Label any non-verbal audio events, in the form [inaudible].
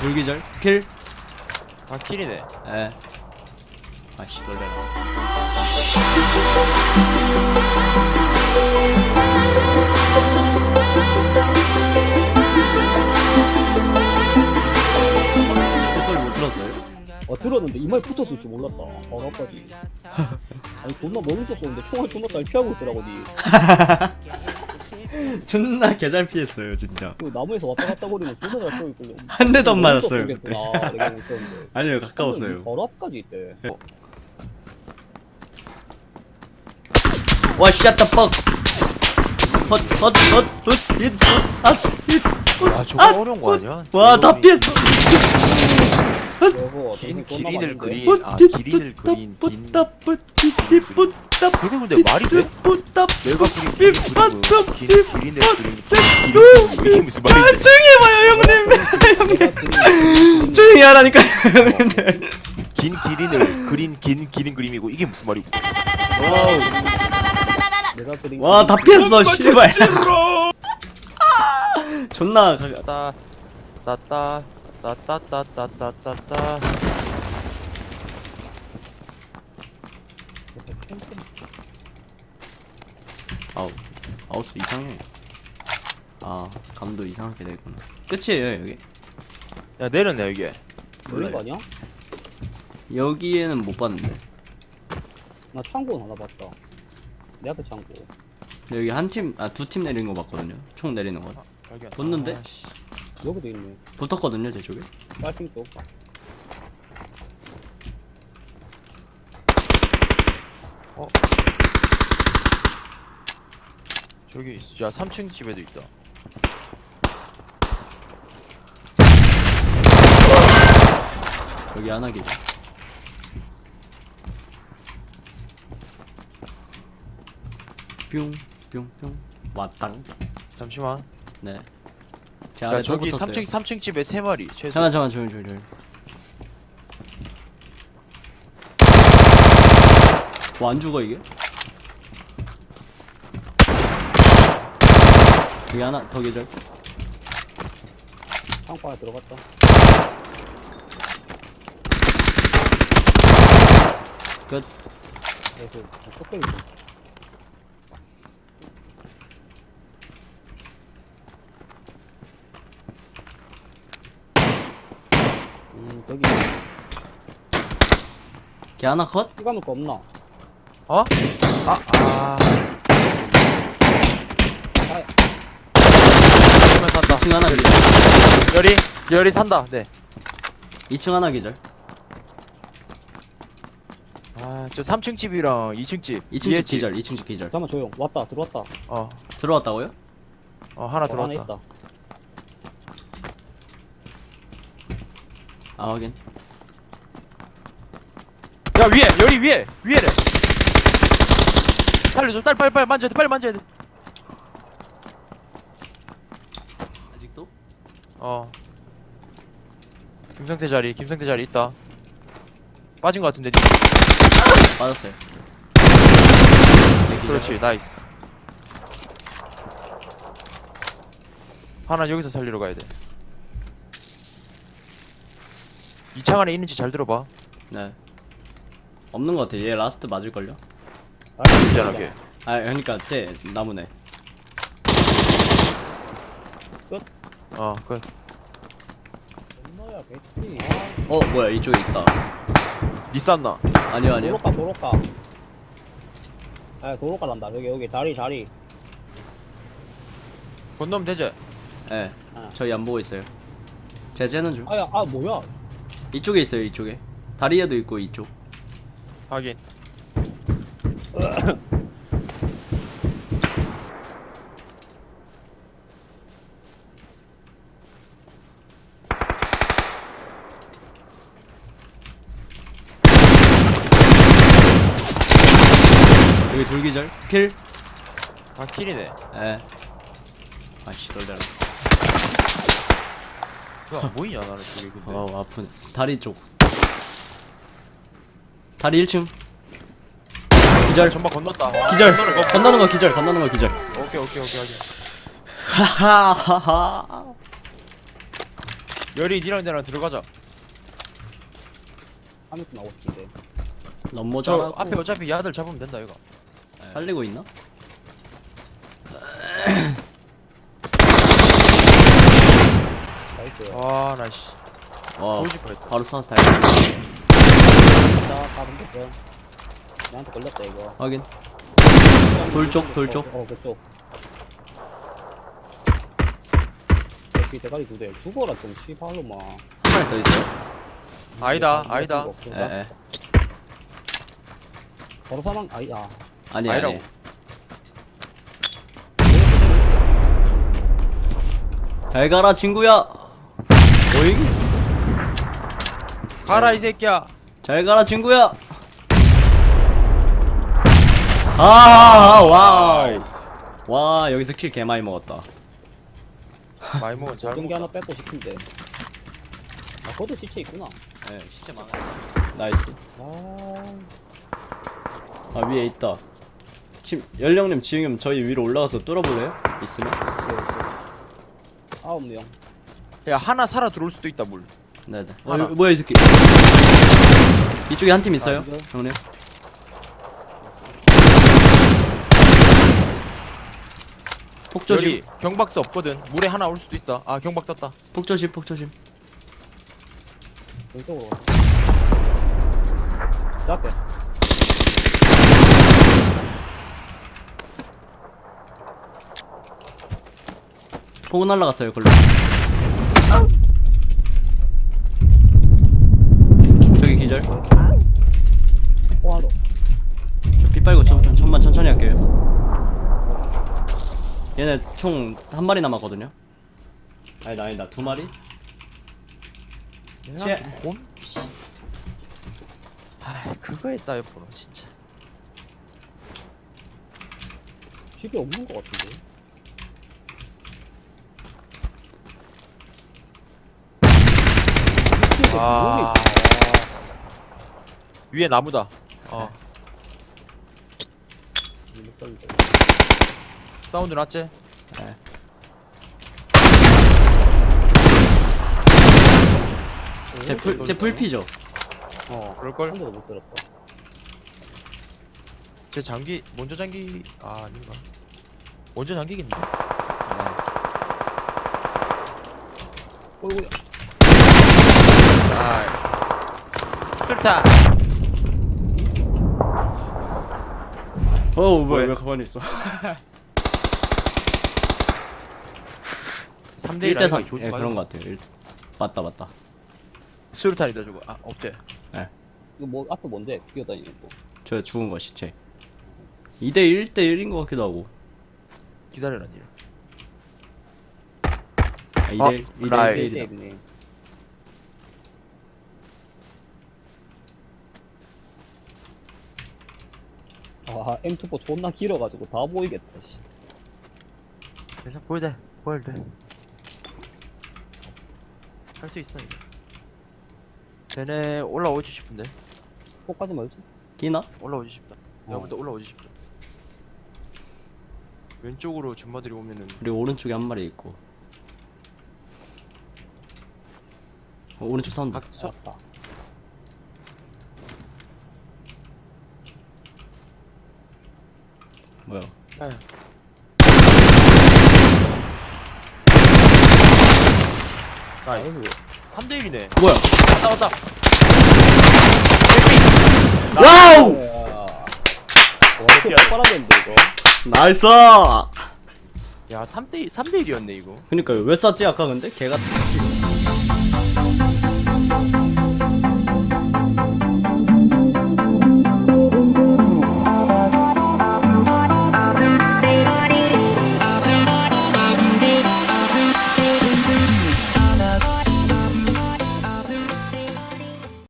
둘 기절 킬다 킬이네. 에. 아씨 놀래라. 그 소리 못 들었어요? 어 들었는데 이마에 붙었을 줄 몰랐다 바로 앞까지 [laughs] 아니 존나 멀리 있었는데 총알 존나 잘 피하고 있더라고 니 [laughs] [laughs] 존나 개잘 피했어요 진짜. 그 나무에서 왔다 갔다 거리면 존나 잘 피하고 있길래 한 대도 안 맞았어요, 이러고 있었는데 [laughs] 아니요 가까웠어요. 바로 앞까지 있대 와샷더 뻑. 헛헛헛헛잇헛잇 아 저거 어려운 거 아니야? 와다 피했어. 긴 기린을? 그린 아 기린을 그린 긴 뿌따뿌띠뿌따 그게 근데 말이 돼? 뿌따 내가 그린 긴 기린을 그린 긴 기린 이게 무슨 아, 말인데 조용히 해봐요 형님. 내가 그린 조용히 하라니까요 형님들. 긴 기린을 그린 긴 기린 그림이고 이게 무슨 말이고? 그린 와다 피했어 씨발. 존나 가- 따 따 따 따따따따따따따. 아우 아우스 이상해. 아 감도 이상하게 되구나. 끝이에요 여기? 야 내렸네 여기. 그린 거 아니야? 여기에는 못 봤는데. 나 창고는 하나 봤다. 내 앞에 창고. 여기 한 팀 아 두 팀 내리는 거 봤거든요. 총 내리는 거. 발견. 붙는데? 아, 씨. 여기도 있네. 붙었거든요 제 쪽에? 빨핑 쪽. 저기 있- 야 3층 집에도 있다. 여기 하나 계죠 뿅뿅뿅. 왔당 잠시만. 네. 제야 저기 또 3층 3층 집에 3마리 최소 잠깐 잠깐 조용 조용 조용. 뭐안 죽어 이게? 여기 하나 더 계절. 창고 안에 들어갔다 끝. 그래서 턱걸이 음 저기 걔 하나 컷? 찍어놓을 거 없나? 어? 아, 아. 아. 그러면 산다. 2층 하나 계절. 열이, 열이 산다. 네. 2층 하나 계절. 아, 저 3층 집이랑 2층 집. 2층 위에 집 기절. 2층 집 기절. 잠깐만 조용 왔다 들어왔다 어, 들어왔다고요? 어 하나 어, 하나 들어왔다. 있다 아 확인. 야 위에, 열이 위에, 위에래. 살려줘, 빨리 빨리 빨리 만져야 돼, 빨리 만져야 돼. 아직도? 어. 김성태 자리, 김성태 자리 있다. 빠진 것 같은데. 니. 맞았어요. 네, 기절. 그렇지, 나이스. 하나 여기서 살리러 가야 돼. 이 창 안에 있는지 잘 들어봐. 네. 없는 것 같아. 얘 라스트 맞을걸요? 안전하게. 아 그러니까 쟤 나무네. 어, 그. 엄마야 어 뭐야 이쪽에 있다. 니 쌌나? 아니요 아니요. 도로가 도로가 아 도로가 난다 여기 여기 다리 다리 건너면 되지? 예. 네. 아. 저희 안 보고 있어요. 제 쟤는 중. 아야 아 뭐야 이쪽에 있어요 이쪽에. 다리에도 있고 이쪽. 하긴. 여기 둘기절. 킬. 다 킬이네. 예. 아씨 놀래라. 그안 보이냐 나는 저게 근데. 어 아프네. 다리 쪽. 다리 1층. 기절. 전방 건넜다. 기절. 건너는 거. 건너는 거 기절. 건너는 거 기절. 오케이 오케이 오케이 하긴. 하하하하. 열이 니랑 나랑 들어가자. 하면 또 나오고 싶은데. 너무 저 잘하고 앞에 어차피 야들 잡으면 된다 이거. 살리고 있나? [clears throat] 나이스. 와 나이씨. 와 보여줄 뻔했다. 바로 쏴서 다행이다 자, 가면 됐어. 나한테 걸렸다, 이거. 확인 돌쪽, 돌쪽. 어, 어, 그쪽. 여기 대가리 두 대. 죽어라, 좀, 씨발로만. 한 마리 더 있어요? 아니다 아니다. 에에 바로 사망, 아니다. 아니 아니라고. 아니 잘 가라 친구야 오잉? 가라 이 새끼야. 잘 가라 친구야 아 와우 와 여기서 킬 개 많이 먹었다 많이 먹은 잘 경기 하나 먹었다. 뺏고 싶은데. 아, 거도 시체 있구나. 네 시체 많아 나이스 아, 아 위에 있다 침 연령님 지금 저희 위로 올라가서 뚫어볼래요? 있으면? 아홉 명. 야 하나 살아 들어올 수도 있다 물. 네네 어, 하나. 이거 뭐야 이 새끼 이쪽에 한 팀 있어요 아, 이거? 형님 폭조심 경박스 없거든. 물에 하나 올 수도 있다. 아 경박 떴다. 폭조심 폭조심 왼쪽으로 가. 저 앞에. 폭은 날라갔어요 걸로 저기 기절 포화로. 피 빨고 천, 천만 천천히 할게요 얘네 총 한 마리 남았거든요 아니다 아니다 두 마리? 쟤 곰? 아 그거 했다 옆으로 진짜. 집에 없는 것 같은데. 미친 아게 위에 나무다. 어. 사운드 났지? 제, 풀, 제 풀피죠 어, 그럴걸? 한 대도 못 들었다. 제 장기 먼저 장기 아 아닌가? 먼저 장기겠네. 어이구, 나이스. 술탄. 어우 뭐야, 왜 가만히 있어 3대1 1대 3 좋은 예거 그런? 거 같아요 일- 맞다 맞다 수류탄이다 저거. 아 없제. 이거 뭐, 앞에 뭔데? 기어다니는 거. 저 죽은 거 시체 2대 1대 1인 것 같기도 하고 기다려라 니. 아, 2대 1 2대 1 라이스. 1이다 세이브네. 아, M24 존나 길어가지고 다 보이겠다, 씨. 보여돼. 보여도 돼. 할 수 있어 이거. 쟤네 올라오지 싶은데. 꼭까지 말지. 끼나? 올라오지 싶다. 어. 내가부터 올라오지 싶다. 왼쪽으로 전마들이 오면은 그리고 오른쪽에 한 마리 있고 어, 오른쪽 사운드 각 서, 아까. 뭐야 아유. 나이스. 3대 1이네. 뭐야 왔다 왔다. 와우 야. 와, 이거. 나이스 야 3대 3대 1이었네 이거. 그니까요 왜 쐈지 아까 근데? 개가